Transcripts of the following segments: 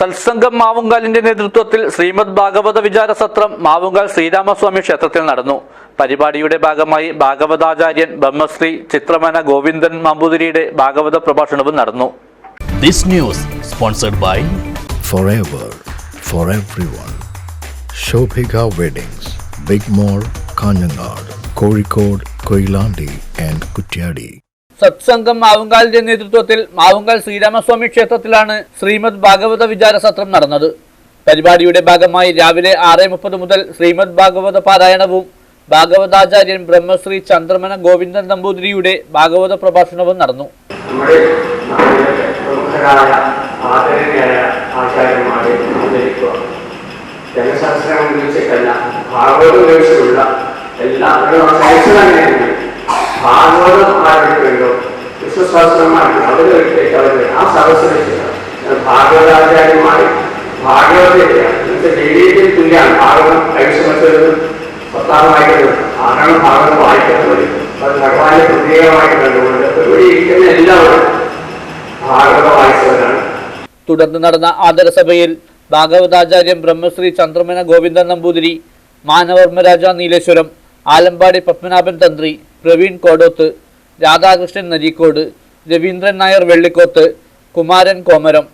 സത്സംഗം മാവുങ്കാലിന്റെ നേതൃത്വത്തിൽ ശ്രീമദ് ഭാഗവത വിചാര സത്രം മാവുങ്കാൽ ശ്രീരാമസ്വാമി ക്ഷേത്രത്തിൽ നടന്നു പരിപാടിയുടെ ഭാഗമായി ഭാഗവതാചാര്യൻ ബ്രഹ്മശ്രീ ചിത്രമന ഗോവിന്ദൻ നമ്പൂതിരിയുടെ ഭാഗവത പ്രഭാഷണവും നടന്നു This news sponsored by forever for everyone. Shobhika Weddings, big mall Kanhangad Kozhikode Koilandi and Kutyadi. സത്സംഗം മാവുങ്കാലിന്റെ നേതൃത്വത്തിൽ മാവുങ്കാൽ ശ്രീരാമസ്വാമി ക്ഷേത്രത്തിലാണ് ശ്രീമദ് ഭാഗവത വിചാര സത്രം നടന്നത്. പരിപാടിയുടെ ഭാഗമായി രാവിലെ ആറ് മുപ്പത് മുതൽ ശ്രീമദ് ഭാഗവത പാരായണവും ഭാഗവതാചാര്യൻ ബ്രഹ്മശ്രീ ചന്ദ്രമന ഗോവിന്ദൻ നമ്പൂതിരിയുടെ ഭാഗവത പ്രഭാഷണവും നടന്നു. ജനശാസ്ത്രം ഉപയോഗിച്ചിട്ടല്ല ഭാഗവതം ഉപയോഗിച്ചുള്ള എല്ലാ ഭാഗവതം ആരംഭിക്കുമല്ലോ വിശ്വശാസ്ത്രന്മാർക്ക് അവരൊരിക്കലേക്ക് അവർ ആ സദസ്സ് ഭാഗവതാചാര്യമായി ഭാഗവതത്തെ ഡെയിലിയിൽ തുല്യാണ് ഭാഗവതം കൈവശമച്ചതും പത്താം വായിക്കുന്നത് ആരാണ് ഭാഗവതം വായിക്കുന്നത്? ഭഗവാന്റെ പ്രത്യേകമായി കണ്ടുകൊണ്ട് ഇവിടെ ഇരിക്കുന്ന എല്ലാവരും ഭാഗവത വായിച്ചവരാണ്. തുടർന്ന് നടന്ന ആദരസഭയിൽ ഭാഗവതാചാര്യം ബ്രഹ്മശ്രീ ചന്ദ്രമേന ഗോവിന്ദൻ നമ്പൂതിരി മാനവർമ്മരാജ നീലേശ്വരം ആലമ്പാടി പത്മനാഭൻ തന്ത്രി പ്രവീൺ കോടോത്ത് രാധാകൃഷ്ണൻ നരീക്കോട് രവീന്ദ്രൻ നായർ വെള്ളിക്കോത്ത് കുമാരൻ കോമരം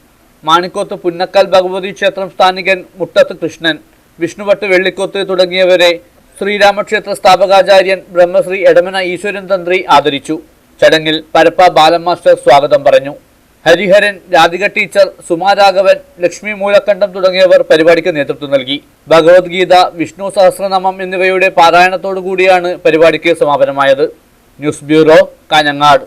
മാണിക്കോത്ത് പുന്നക്കാൽ ഭഗവതി ക്ഷേത്രം സ്ഥാനികൻ മുട്ടത്ത് കൃഷ്ണൻ വിഷ്ണുഭട്ട് വെള്ളിക്കോത്ത് തുടങ്ങിയവരെ ശ്രീരാമക്ഷേത്ര സ്ഥാപകാചാര്യൻ ബ്രഹ്മശ്രീ എടമന ഈശ്വരൻ തന്ത്രി ആദരിച്ചു. ചടങ്ങിൽ പരപ്പ ബാലൻ മാസ്റ്റർ സ്വാഗതം പറഞ്ഞു. ഹരിഹരൻ രാധിക ടീച്ചർ സുമാ രാഘവൻ ലക്ഷ്മി മൂലക്കണ്ഠം തുടങ്ങിയവർ പരിപാടിക്ക് നേതൃത്വം നൽകി. ഭഗവത്ഗീത വിഷ്ണു സഹസ്രനാമം എന്നിവയുടെ പാരായണത്തോടു കൂടിയാണ് പരിപാടിക്ക് സമാപനമായത്. News bureau Kanhangad.